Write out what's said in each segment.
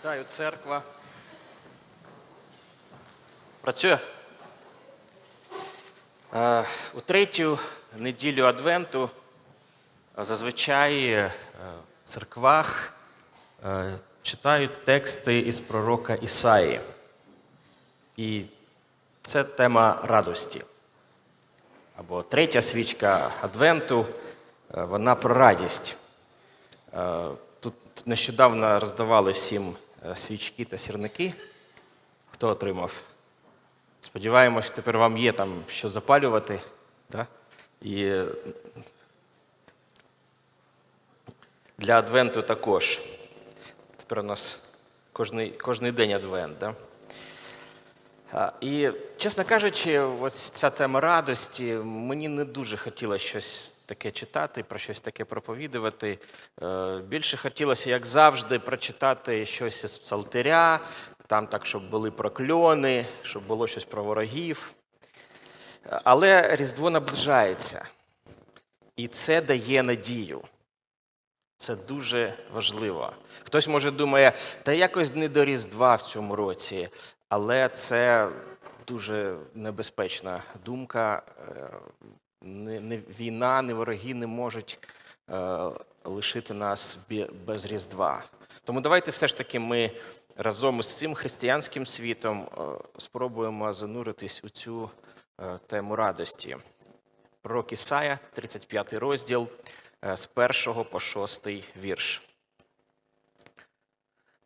Вітаю, церква. Працює? Е, У третю неділю Адвенту е, зазвичай е, в церквах читають тексти із пророка Ісаї. І це тема радості. Або третя свічка Адвенту, вона про радість. Тут нещодавно роздавали всім свічки та сірники. Хто отримав? Сподіваємось, тепер вам є там що запалювати. Да? І е, для Адвенту також. Тепер у нас кожний, кожний день Адвент. Да? І, чесно кажучи, ось ця тема радості, мені не дуже хотілося щось таке читати, про щось таке проповідувати. Е, Більше хотілося, як завжди, прочитати щось із псалтиря, там так, щоб були прокльони, щоб було щось про ворогів. Але Різдво наближається, і це дає надію. Це дуже важливо. Хтось може думає, та якось не до Різдва в цьому році, але це дуже небезпечна думка. Е, війна, не вороги не можуть е, лишити нас без Різдва. Тому давайте все ж таки ми разом із цим християнським світом е, спробуємо зануритись у цю тему радості. Пророк Ісая, 35 розділ, з 1 по 6 вірш.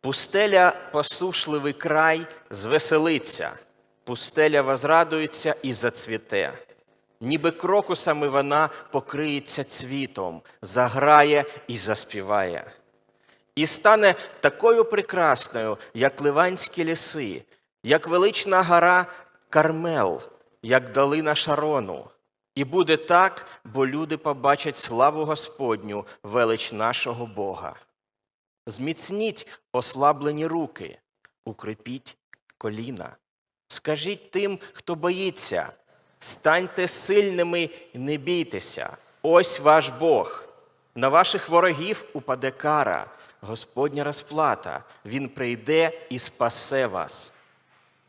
Пустеля посушливий край звеселиться, пустеля возрадується і зацвіте. Ніби крокусами вона покриється цвітом, заграє і заспіває. І стане такою прекрасною, як ливанські ліси, як велична гора Кармел, як долина Шарону. І буде так, бо люди побачать славу Господню, велич нашого Бога. Зміцніть ослаблені руки, укріпіть коліна. Скажіть тим, хто боїться, станьте сильними і не бійтеся. Ось ваш Бог. На ваших ворогів упаде кара, Господня розплата. Він прийде і спасе вас.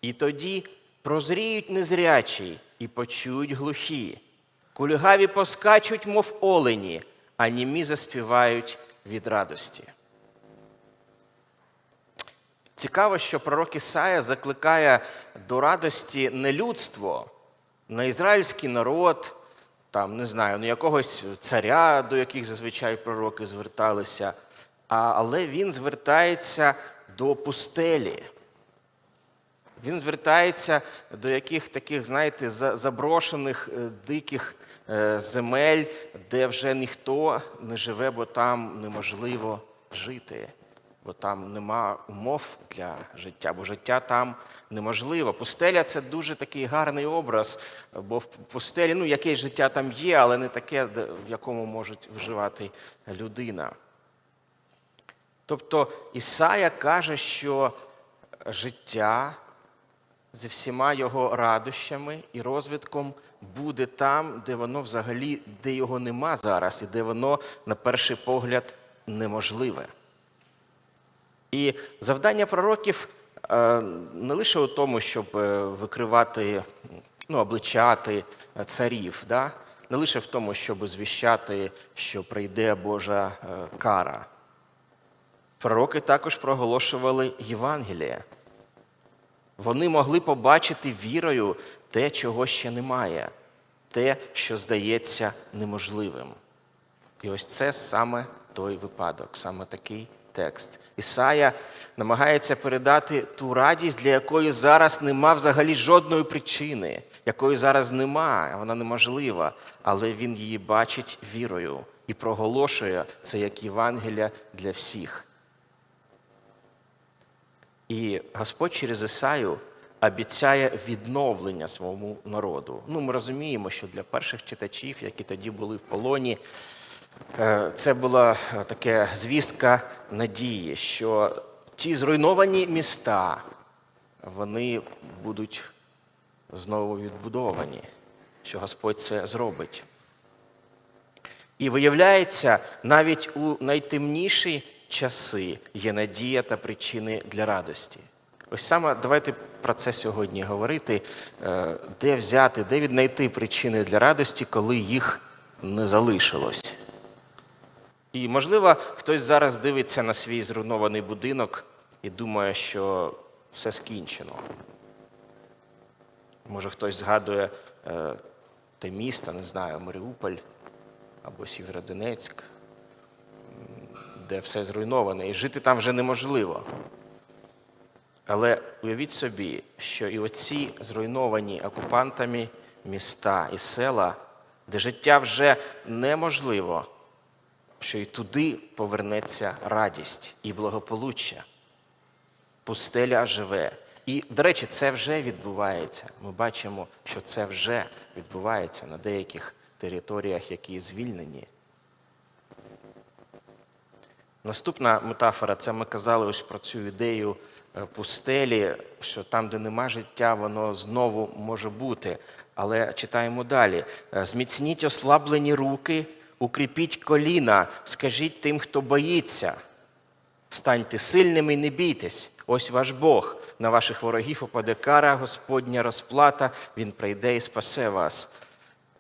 І тоді прозріють незрячі і почують глухі. Кульгаві поскачуть, мов олені, а німі заспівають від радості. Цікаво, що пророк Ісая закликає до радості не людство, не ізраїльський народ, там, не знаю, не якогось царя, до яких зазвичай пророки зверталися, а, але він звертається до пустелі. Він звертається до яких таких, знаєте, заброшених е, диких е, земель, де вже ніхто не живе, бо там неможливо жити, бо там нема умов для життя, бо життя там неможливо. Пустеля це дуже такий гарний образ, бо в пустелі, ну, якесь життя там є, але не таке, в якому може вживати людина. Тобто Ісая каже, що життя зі всіма його радощами і розвитком буде там, де воно взагалі, де його нема зараз, і де воно, на перший погляд, неможливе. І завдання пророків е, не лише у тому, щоб е, викривати, ну, обличати е, царів, да? не лише в тому, щоб звіщати, що прийде Божа кара. Пророки також проголошували Євангеліє. Вони могли побачити вірою те, чого ще немає, те, що здається неможливим. І ось це саме той випадок, саме такий текст. Ісая намагається передати ту радість, для якої зараз нема взагалі жодної причини, якої зараз нема, вона неможлива, але він її бачить вірою і проголошує це як Євангелія для всіх. І Господь через Ісаю обіцяє відновлення своєму народу. Ну, ми розуміємо, що для перших читачів, які тоді були в полоні, це була е, така звістка надії, що ті зруйновані міста вони будуть знову відбудовані, що Господь це зробить. І виявляється, навіть у найтемніші часи є надія та причини для радості. Ось саме давайте про це сьогодні говорити, е, де взяти, де віднайти причини для радості, коли їх не залишилось. І, можливо, хтось зараз дивиться на свій зруйнований будинок і думає, що все скінчено. Може, хтось згадує е, те місто, не знаю, Маріуполь або Сєвєродонецьк, де все зруйноване, і жити там вже неможливо. Але уявіть собі, що і оці зруйновані окупантами міста і села, де життя вже неможливо, що і туди повернеться радість і благополуччя. Пустеля живе. І, до речі, це вже відбувається. Ми бачимо, що це вже відбувається на деяких територіях, які звільнені. Наступна метафора це ми казали ось про цю ідею е, пустелі, що там, де нема життя, воно знову може бути. Але читаємо далі: Е, зміцніть ослаблені руки, укріпіть коліна, скажіть тим, хто боїться. Станьте сильними і не бійтесь. Ось ваш Бог. На ваших ворогів упаде кара, Господня розплата, Він прийде і спасе вас.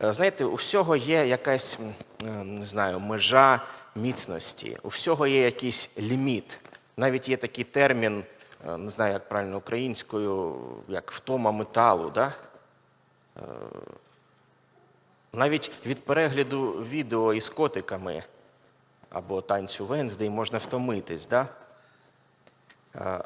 Е, Знаєте, у всього є якась е, не знаю, межа міцності, у всього є якийсь ліміт. Навіть є такий термін, е, не знаю, як правильно українською, як втома металу. Да? Навіть від перегляду відео із котиками або танцю Венздей можна втомитись. Да? Е,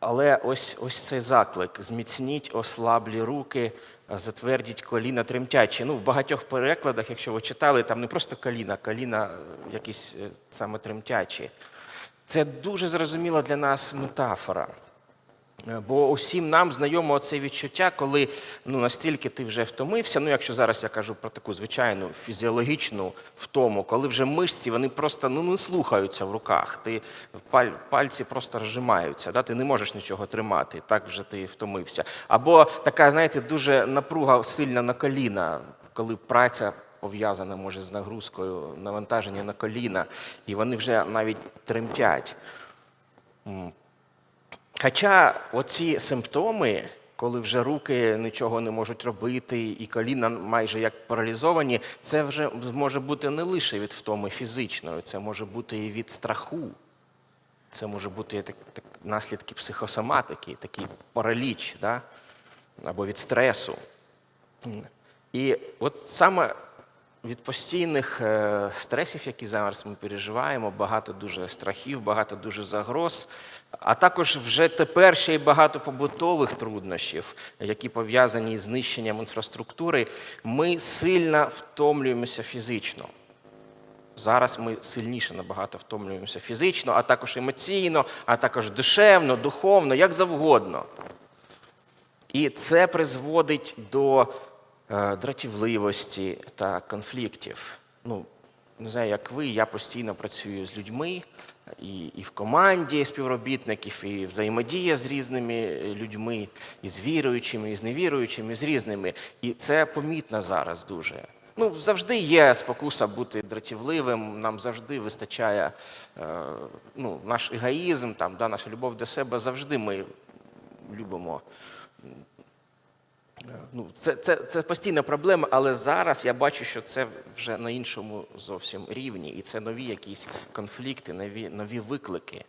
Але ось, ось цей заклик: зміцніть ослаблі руки, е, затвердіть коліна тремтячі. Ну, в багатьох перекладах, якщо ви читали, там не просто коліна, коліна е, якісь саме тремтячі. Це дуже зрозуміла для нас метафора. Е, Бо усім нам знайомо це відчуття, коли ну, настільки ти вже втомився, ну якщо зараз я кажу про таку звичайну фізіологічну втому, коли вже мишці вони просто ну, не слухаються в руках, ти, паль, пальці просто розжимаються, да? ти не можеш нічого тримати, так вже ти втомився. Або така, знаєте, дуже напруга сильна на коліна, коли праця пов'язана може з нагрузкою, навантаження на коліна, і вони вже навіть тремтять. Хоча оці симптоми, коли вже руки нічого не можуть робити, і коліна майже як паралізовані, це вже може бути не лише від втоми фізичної, це може бути і від страху. Це може бути так, так, наслідки психосоматики, такий параліч, да? або від стресу. І от саме від постійних е, стресів, які зараз ми переживаємо, багато дуже страхів, багато дуже загроз, а також вже тепер ще й багато побутових труднощів, які пов'язані з знищенням інфраструктури, ми сильно втомлюємося фізично. Зараз ми сильніше набагато втомлюємося фізично, а також емоційно, а також душевно, духовно, як завгодно. І це призводить до е, дратівливості та конфліктів. Ну, не знаю, як ви, я постійно працюю з людьми і, і в команді співробітників, і взаємодія з різними людьми, і з віруючими, і з невіруючими, і з різними. І це помітно зараз дуже. Ну, завжди є спокуса бути дратівливим, нам завжди вистачає е, ну, наш егоїзм, там, да, наша любов до себе, завжди ми любимо Ну, це, це, це постійна проблема, але зараз я бачу, що це вже на іншому зовсім рівні, і це нові якісь конфлікти, нові, нові виклики.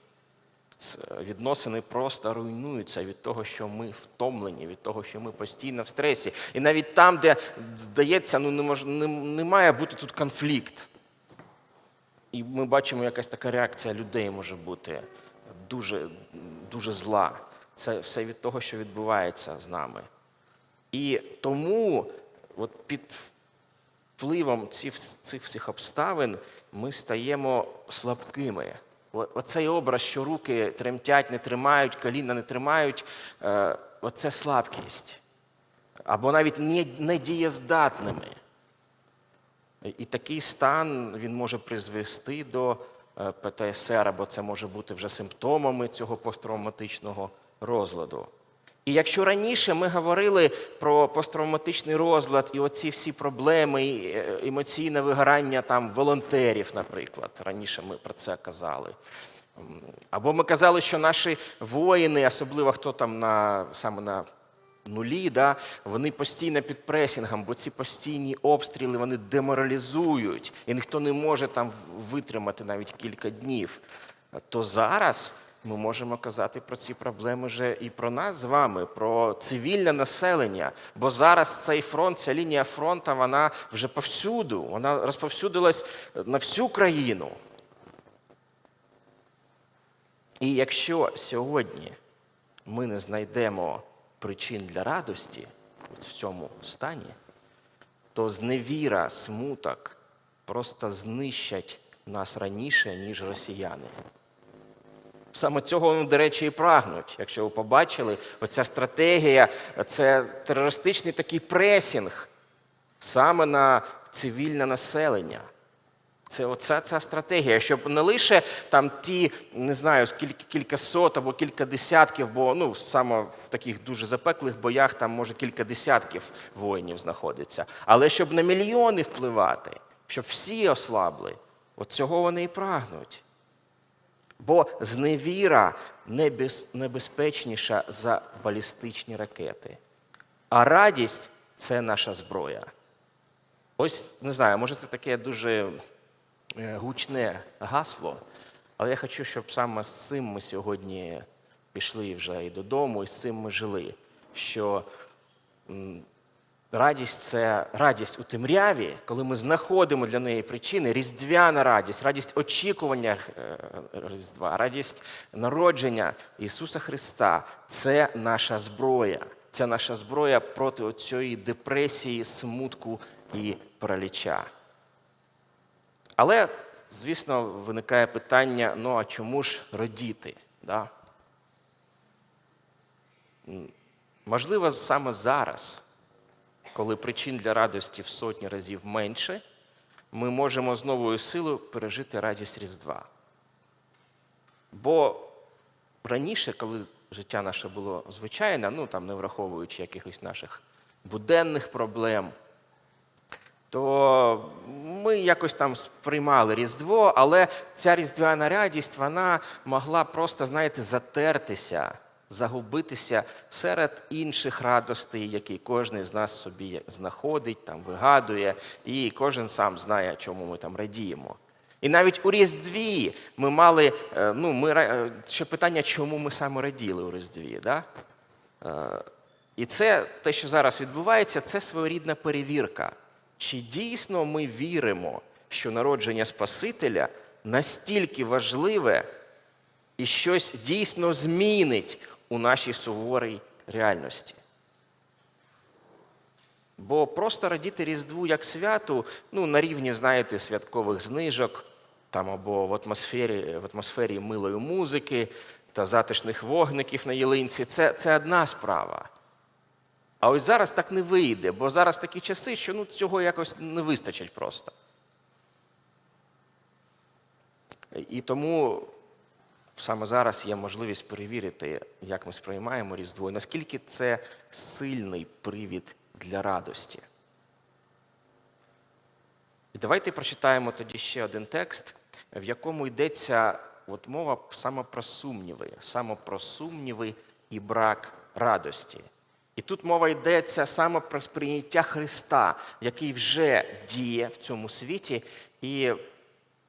Відносини просто руйнуються від того, що ми втомлені, від того, що ми постійно в стресі. І навіть там, де здається, ну не, мож, не, не має бути тут конфлікт. І ми бачимо, якась така реакція людей може бути дуже, дуже зла. Це все від того, що відбувається з нами. І тому от під впливом цих, всіх обставин ми стаємо слабкими. Оцей образ, що руки тремтять, не тримають, коліна не тримають, е, оце слабкість. Або навіть недієздатними. І такий стан він може призвести до е, ПТСР, або це може бути вже симптомами цього посттравматичного розладу. І якщо раніше ми говорили про посттравматичний розлад і оці всі проблеми, і, е, емоційне вигорання там волонтерів, наприклад, раніше ми про це казали. Або ми казали, що наші воїни, особливо хто там на саме на нулі, да, вони постійно під пресінгом, бо ці постійні обстріли вони деморалізують, і ніхто не може там витримати навіть кілька днів. То зараз ми можемо казати про ці проблеми вже і про нас з вами, про цивільне населення. Бо зараз цей фронт, ця лінія фронту, вона вже повсюду, вона розповсюдилась на всю країну. І якщо сьогодні ми не знайдемо причин для радості в цьому стані, то зневіра, смуток просто знищать нас раніше, ніж росіяни. Саме цього до речі, і прагнуть. Якщо ви побачили, оця стратегія це терористичний такий пресінг саме на цивільне населення. Це оця ця стратегія, щоб не лише там ті, не знаю, скільки кількасот або кілька десятків, бо ну саме в таких дуже запеклих боях там може кілька десятків воїнів знаходиться, але щоб на мільйони впливати, щоб всі ослабли. От цього вони і прагнуть. Бо зневіра небезпечніша за балістичні ракети. А радість це наша зброя. Ось не знаю, може це таке дуже е, гучне гасло, але я хочу, щоб саме з цим ми сьогодні пішли вже і додому, і з цим ми жили. Що радість це радість у темряві, коли ми знаходимо для неї причини, різдвяна радість, радість очікування е, Різдва, радість народження Ісуса Христа це наша зброя. Це наша зброя проти цієї депресії, смутку і параліча. Але, звісно, виникає питання: ну а чому ж родіти? Да? Можливо, саме зараз, коли причин для радості в сотні разів менше, ми можемо з новою силою пережити радість Різдва. Бо раніше, коли життя наше було звичайне, ну там не враховуючи якихось наших буденних проблем, то ми якось там сприймали Різдво, але ця різдвяна радість вона могла просто, знаєте, затертися, загубитися серед інших радостей, які кожен з нас собі знаходить, там вигадує, і кожен сам знає, чому ми там радіємо. І навіть у Різдві ми мали, е, ну, ми, е, ще питання, чому ми саме раділи у Різдві. Да? Е, І це те, що зараз відбувається, це своєрідна перевірка. Чи дійсно ми віримо, що народження Спасителя настільки важливе і щось дійсно змінить у нашій суворій реальності? Бо просто радіти Різдву як святу, ну, на рівні, знаєте, святкових знижок, там або в атмосфері, в атмосфері милої музики та затишних вогників на ялинці, це, це одна справа. А ось зараз так не вийде, бо зараз такі часи, що ну, цього якось не вистачить просто. І тому саме зараз є можливість перевірити, як ми сприймаємо Різдво, і наскільки це сильний привід для радості. І давайте прочитаємо тоді ще один текст, в якому йдеться от мова саме про сумніви, саме про сумніви і брак радості. І тут мова йдеться саме про сприйняття Христа, який вже діє в цьому світі, і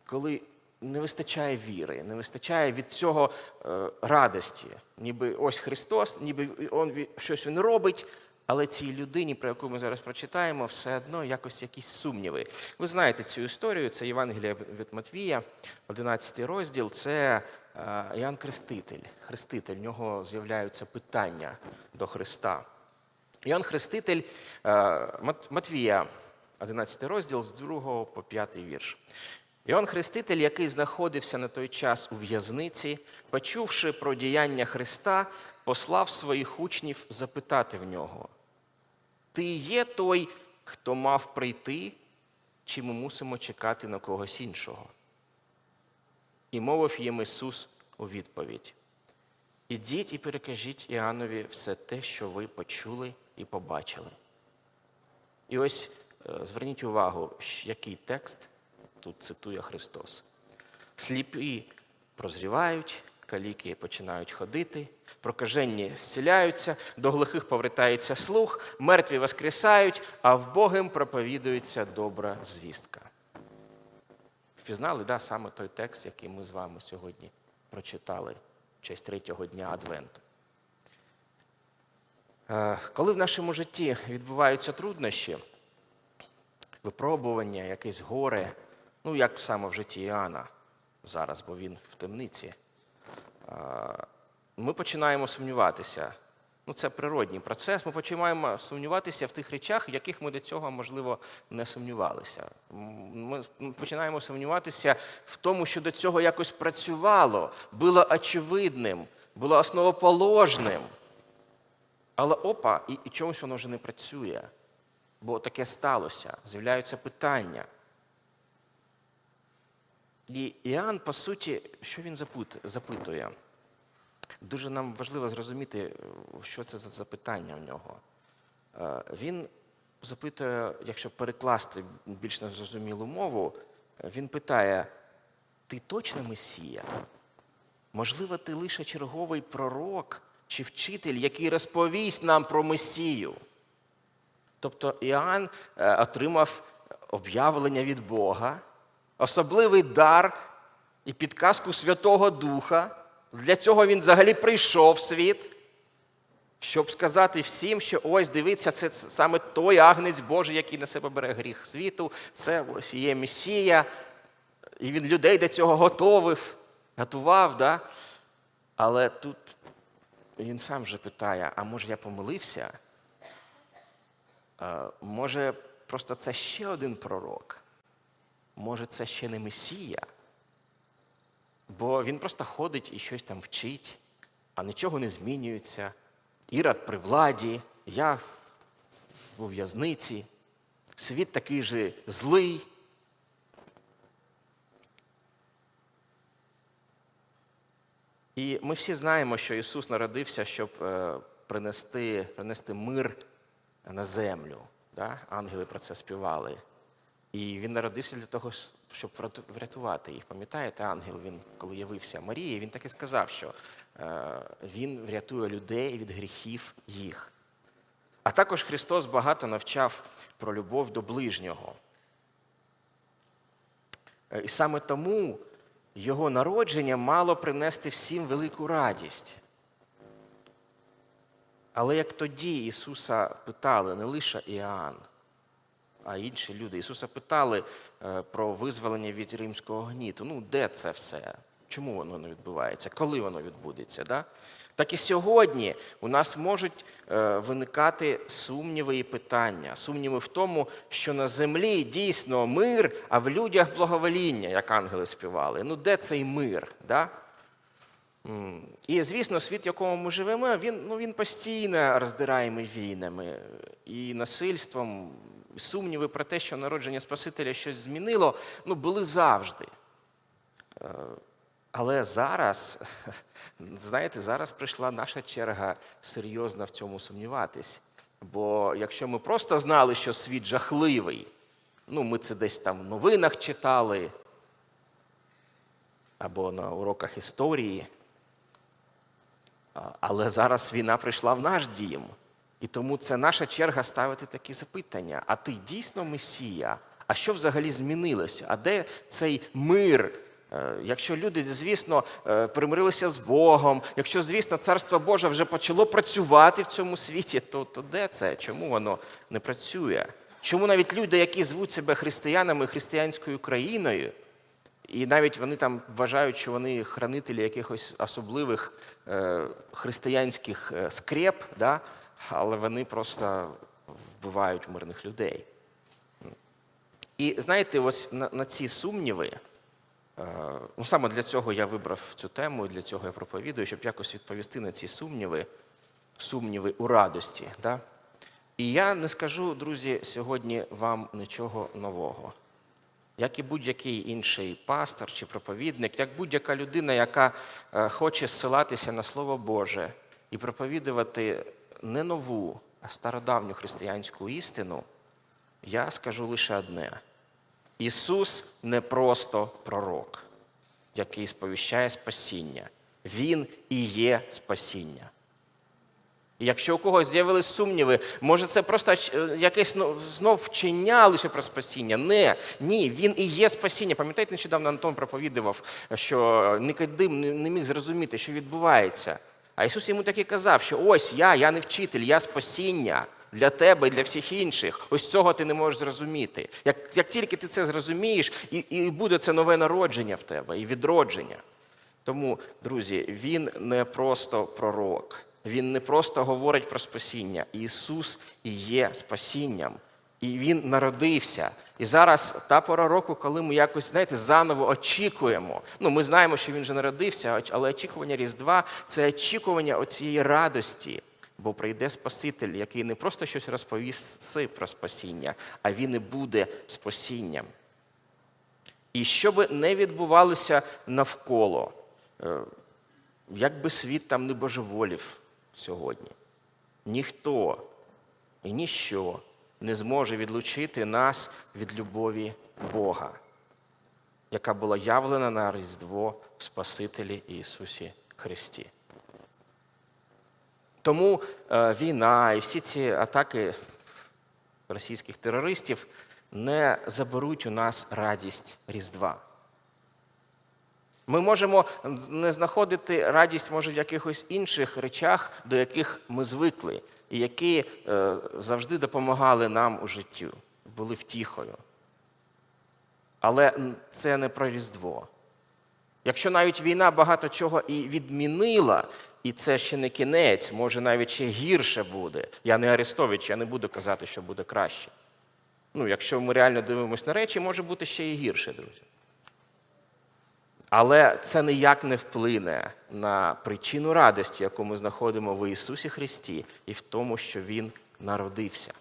коли не вистачає віри, не вистачає від цього е, радості. Ніби ось Христос, ніби он щось він робить, але цій людині, про яку ми зараз прочитаємо, все одно якось якісь сумніви. Ви знаєте цю історію, це Євангелія від Матвія, 11 розділ, це е, Іоанн Хреститель. Хреститель, в нього з'являються питання до Христа. Іоанн Хреститель, е, Матвія, 11 розділ з 2 по 5 вірш. Іоанн Хреститель, який знаходився на той час у в'язниці, почувши про діяння Христа, послав своїх учнів запитати в нього: Ти є той, хто мав прийти, чи ми мусимо чекати на когось іншого? І мовив їм Ісус у відповідь: Ідіть і перекажіть Іоаннові все те, що ви почули і побачили. І ось е, зверніть увагу, який текст тут цитує Христос. Сліпі прозрівають, каліки починають ходити, прокаженні зціляються, до глухих повертається слух, мертві воскресають, а вбогим проповідується добра звістка. Впізнали, да, саме той текст, який ми з вами сьогодні прочитали в честь третього дня Адвенту. Е, Коли в нашому житті відбуваються труднощі, випробування, якесь горе, ну як саме в житті Іоанна зараз, бо він в темниці, ми починаємо сумніватися. Ну, це природній процес. Ми починаємо сумніватися в тих речах, в яких ми до цього, можливо, не сумнівалися. Ми починаємо сумніватися в тому, що до цього якось працювало, було очевидним, було основоположним. Але опа, і, і чомусь воно вже не працює. Бо таке сталося, з'являються питання. І Іоанн, по суті, що він запитує? Дуже нам важливо зрозуміти, що це за запитання в нього. Е, Він запитує, якщо перекласти більш на зрозумілу мову, він питає: ти точно Месія? Можливо, ти лише черговий пророк чи вчитель, який розповість нам про Месію. Тобто Іоанн е, отримав об'явлення від Бога, особливий дар і підказку Святого Духа. Для цього він взагалі прийшов в світ, щоб сказати всім, що ось дивіться, це саме той агнець Божий, який на себе бере гріх світу, це ось є Месія. І він людей до цього готовив, готував. Да? Але тут він сам вже питає: а може я помилився? Може, просто це ще один пророк? Може, це ще не Месія? Бо він просто ходить і щось там вчить, а нічого не змінюється. Ірод при владі, я в- в'язниці, світ такий же злий. І ми всі знаємо, що Ісус народився, щоб е, принести, принести мир на землю. Да? Ангели про це співали. І він народився для того, щоб врятувати їх. Пам'ятаєте, ангел, він, коли явився Марії, він так і сказав, що е, він врятує людей від гріхів їх. А також Христос багато навчав про любов до ближнього. Е, І саме тому його народження мало принести всім велику радість. Але як тоді Ісуса питали не лише Іоанн, а інші люди. Ісуса питали е, про визволення від римського гніту. Ну, де це все? Чому воно не відбувається? Коли воно відбудеться? Да? Так і сьогодні у нас можуть е, виникати сумніви і питання. Сумніви в тому, що на землі дійсно мир, а в людях благовоління, як ангели співали. Ну, де цей мир? Да? І, звісно, світ, в якому ми живемо, він, ну, він постійно роздираємий війнами і насильством. Сумніви про те, що народження Спасителя щось змінило, ну, були завжди. Е, Але зараз, знаєте, зараз прийшла наша черга серйозно в цьому сумніватись. Бо якщо ми просто знали, що світ жахливий, ну, ми це десь там в новинах читали або на уроках історії, Але зараз війна прийшла в наш дім. І тому це наша черга ставити такі запитання. А ти дійсно Месія? А що взагалі змінилося? А де цей мир? Е, Якщо люди, звісно, е, примирилися з Богом, якщо, звісно, Царство Боже вже почало працювати в цьому світі, то, то де це? Чому воно не працює? Чому навіть люди, які звуть себе християнами, християнською країною, і навіть вони там вважають, що вони хранителі якихось особливих е, християнських скреп, да? Але вони просто вбивають мирних людей. І знаєте, ось на, на ці сумніви, е, ну саме для цього я вибрав цю тему, і для цього я проповідую, щоб якось відповісти на ці сумніви, сумніви у радості. Да? І я не скажу, друзі, сьогодні вам нічого нового як і будь-який інший пастор чи проповідник, як будь-яка людина, яка е, хоче зсилатися на Слово Боже і проповідувати не нову, а стародавню християнську істину, я скажу лише одне: Ісус не просто пророк. який сповіщає спасіння. Він і є спасіння. І якщо у когось з'явились сумніви, може це просто е, якесь ну, знов вчення лише про спасіння? Не, ні, він і є спасіння. Пам'ятаєте, нещодавно Антон проповідував, що Никодим не не міг зрозуміти, що відбувається. А Ісус йому так і казав, що ось я, я не вчитель, я спасіння для тебе і для всіх інших. Ось цього ти не можеш зрозуміти. Як, як тільки ти це зрозумієш, і, і буде це нове народження в тебе, і відродження. Тому, друзі, він не просто пророк, він не просто говорить про спасіння. Ісус і є спасінням. І Він народився. І зараз та пора року, коли ми якось, знаєте, заново очікуємо. Ну, ми знаємо, що він вже народився, але очікування Різдва це очікування оцієї радості. Бо прийде Спаситель, який не просто щось розповість про спасіння, а він і буде спасінням. І що би не відбувалося навколо, е, як би світ там не божеволів сьогодні, ніхто і ніщо не зможе відлучити нас від любові Бога, яка була явлена на Різдво в Спасителі Ісусі Христі. Тому е, війна і всі ці атаки російських терористів не заберуть у нас радість Різдва. Ми можемо не знаходити радість, може, в якихось інших речах, до яких ми звикли, і які е, завжди допомагали нам у житті, були втіхою. Але це не про Різдво. Якщо навіть війна багато чого і відмінила, і це ще не кінець, може навіть ще гірше буде. Я не Арестович, я не буду казати, що буде краще. Ну, якщо ми реально дивимося на речі, може бути ще і гірше, друзі. Але це ніяк не вплине на причину радості, яку ми знаходимо в Ісусі Христі, і в тому, що Він народився.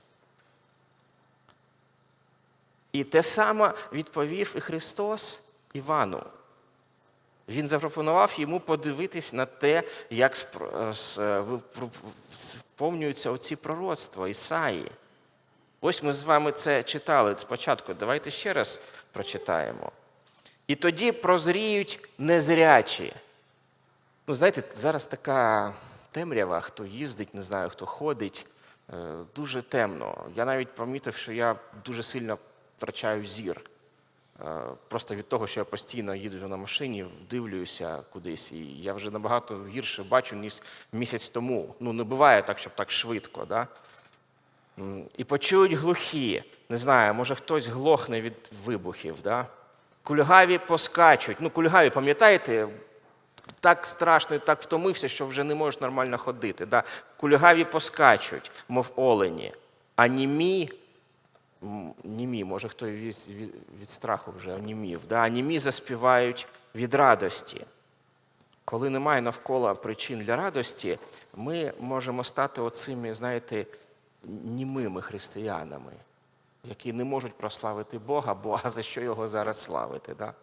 І те саме відповів і Христос Івану. Він запропонував йому подивитись на те, як сповнюються оці пророцтва Ісаї. Ось ми з вами це читали спочатку. Давайте ще раз прочитаємо. І тоді прозріють незрячі. Ну, знаєте, зараз така темрява, хто їздить, не знаю, хто ходить, е, дуже темно. Я навіть помітив, що я дуже сильно втрачаю зір. Е, просто від того, що я постійно їду на машині, вдивлююся кудись, і я вже набагато гірше бачу, ніж місяць тому. Ну, не буває так, щоб так швидко. Да? І почують глухі. Не знаю, може хтось глохне від вибухів. Да? Кульгаві поскачуть. Ну, кульгаві, пам'ятаєте, так страшно і так втомився, що вже не можеш нормально ходити. Да? Кульгаві поскачуть, мов олені, а німі, німі, може хто від, від, від страху вже німів, да? а німі заспівають від радості. Коли немає навколо причин для радості, ми можемо стати оцими, знаєте, німими християнами які не можуть прославити Бога, бо а за що його зараз славити? Да?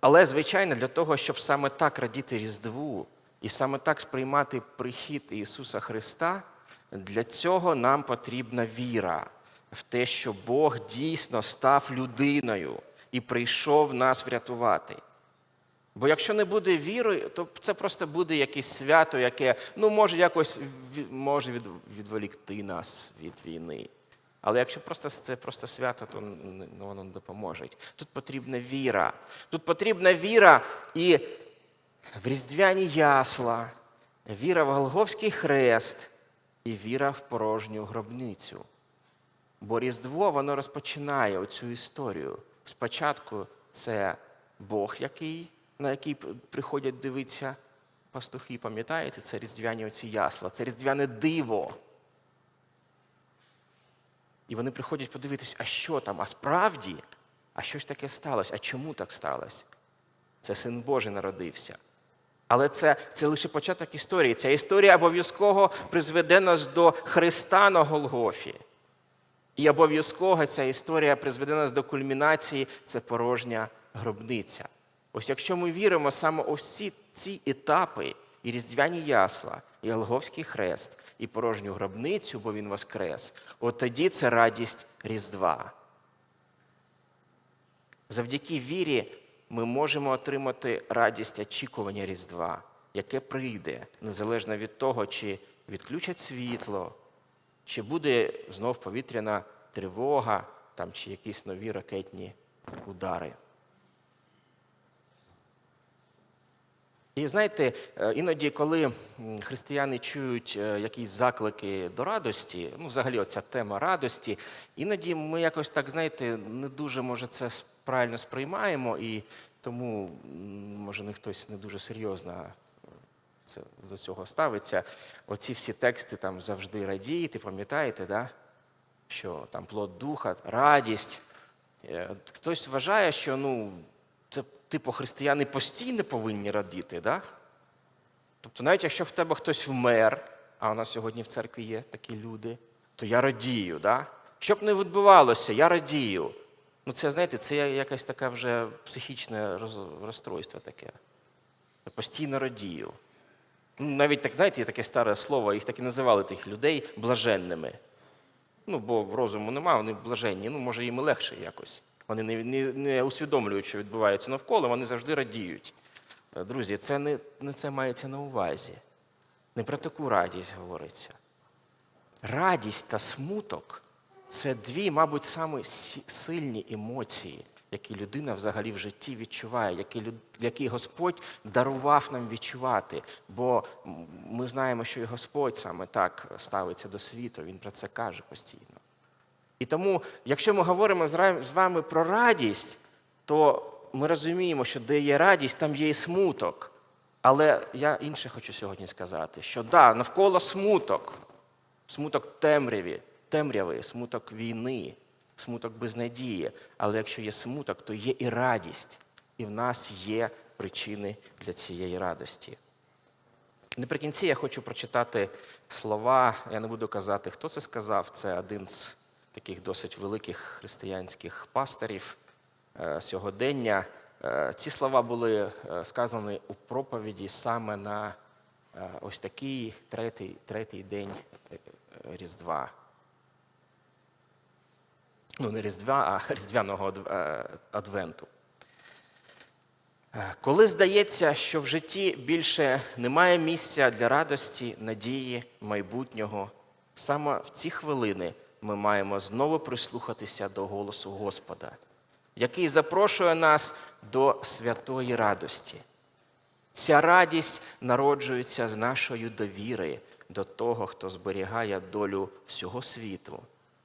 Але, звичайно, для того, щоб саме так радіти Різдву і саме так сприймати прихід Ісуса Христа, для цього нам потрібна віра в те, що Бог дійсно став людиною і прийшов нас врятувати. Бо якщо не буде віри, то це просто буде якесь свято, яке ну, може якось може відволікти нас від війни. Але якщо просто це просто свято, то ну, воно не допоможе. Тут потрібна віра. Тут потрібна віра і в різдвяні ясла, віра в Голговський хрест і віра в порожню гробницю. Бо Різдво воно розпочинає оцю історію. Спочатку це Бог, який на який приходять дивитися пастухи, пам'ятаєте, це різдвяні оці ясла, це різдвяне диво. І вони приходять подивитися, а що там, а справді, а що ж таке сталося? А чому так сталося? Це син Божий народився. Але це це лише початок історії. Ця історія обов'язково призведе нас до Христа на Голгофі. І обов'язково ця історія призведе нас до кульмінації це порожня гробниця. Ось якщо ми віримо саме у всі ці етапи, і різдвяні ясла, і Голговський хрест, і порожню гробницю, бо він воскрес, от тоді це радість Різдва. Завдяки вірі ми можемо отримати радість очікування Різдва, яке прийде, незалежно від того, чи відключать світло, чи буде знов повітряна тривога, там, чи якісь нові ракетні удари. І знаєте, е, іноді, коли християни чують е, якісь заклики до радості, ну, взагалі, оця тема радості, іноді ми якось так, знаєте, не дуже, може, це правильно сприймаємо, і тому, може, не хтось не дуже серйозно е, це, до цього ставиться. Оці всі тексти там завжди радіти, пам'ятаєте, да? що там плод духа, радість. Хтось вважає, що ну, це типу християни постійно повинні радіти, да? Тобто, навіть якщо в тебе хтось вмер, а у нас сьогодні в церкві є такі люди, то я радію, да? Щоб не відбувалося, я радію. Ну, це, знаєте, це якесь таке вже психічне розстройство таке. Я постійно радію. Ну, навіть так, знаєте, є таке старе слово, їх так і називали тих людей блаженними. Ну, бо розуму немає, вони блаженні. Ну, може, їм і легше якось. Вони не, не, не усвідомлюють, що відбувається навколо, вони завжди радіють. Е, Друзі, це не, не це мається на увазі. Не про таку радість говориться. Радість та смуток це дві, мабуть, самі сильні емоції, які людина взагалі в житті відчуває, які, які Господь дарував нам відчувати. Бо ми знаємо, що і Господь саме так ставиться до світу, Він про це каже постійно. І тому, якщо ми говоримо з вами про радість, то ми розуміємо, що де є радість, там є і смуток. Але я інше хочу сьогодні сказати: що да, навколо смуток, смуток темряві, темряви, смуток війни, смуток безнадії. Але якщо є смуток, то є і радість, і в нас є причини для цієї радості. Наприкінці я хочу прочитати слова. Я не буду казати, хто це сказав. Це один з таких досить великих християнських пасторів е, сьогодення. Е, Ці слова були е, сказані у проповіді саме на ось такий третій, третій день Різдва. Ну, не Різдва, а Різдвяного Адвенту. Коли здається, що в житті більше немає місця для радості, надії, майбутнього, саме в ці хвилини ми маємо знову прислухатися до голосу Господа, який запрошує нас до святої радості. Ця радість народжується з нашої довіри до того, хто зберігає долю всього світу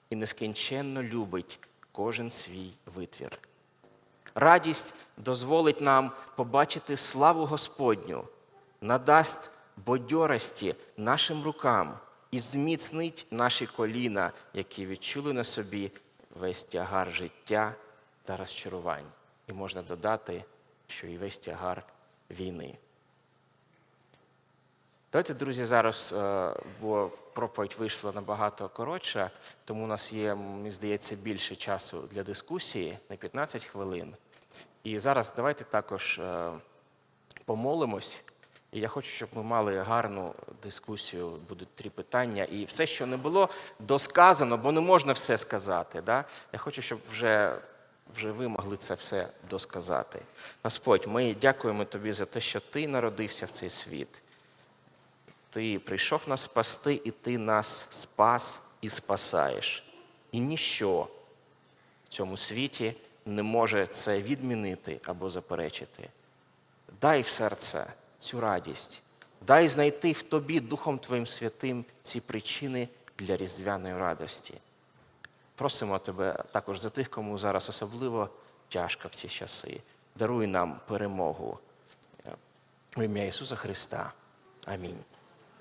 і нескінченно любить кожен свій витвір. Радість дозволить нам побачити славу Господню, надасть бодьорості нашим рукам і зміцнить наші коліна, які відчули на собі весь тягар життя та розчарувань. І можна додати, що і весь тягар війни. Давайте, друзі, зараз, е, бо проповідь вийшла набагато коротша, тому у нас є, мені здається, більше часу для дискусії на 15 хвилин. І зараз давайте також е, помолимось. І я хочу, щоб ми мали гарну дискусію, будуть три питання. І все, що не було досказано, бо не можна все сказати. Да? Я хочу, щоб вже, вже ви могли це все досказати. Господь, ми дякуємо Тобі за те, що Ти народився в цей світ. Ти прийшов нас спасти, і ти нас спас і спасаєш. І ніщо в цьому світі не може це відмінити або заперечити. Дай в серце цю радість, дай знайти в тобі Духом Твоїм Святим ці причини для різдвяної радості. Просимо тебе також за тих, кому зараз особливо тяжко в ці часи. Даруй нам перемогу. В ім'я Ісуса Христа. Амінь.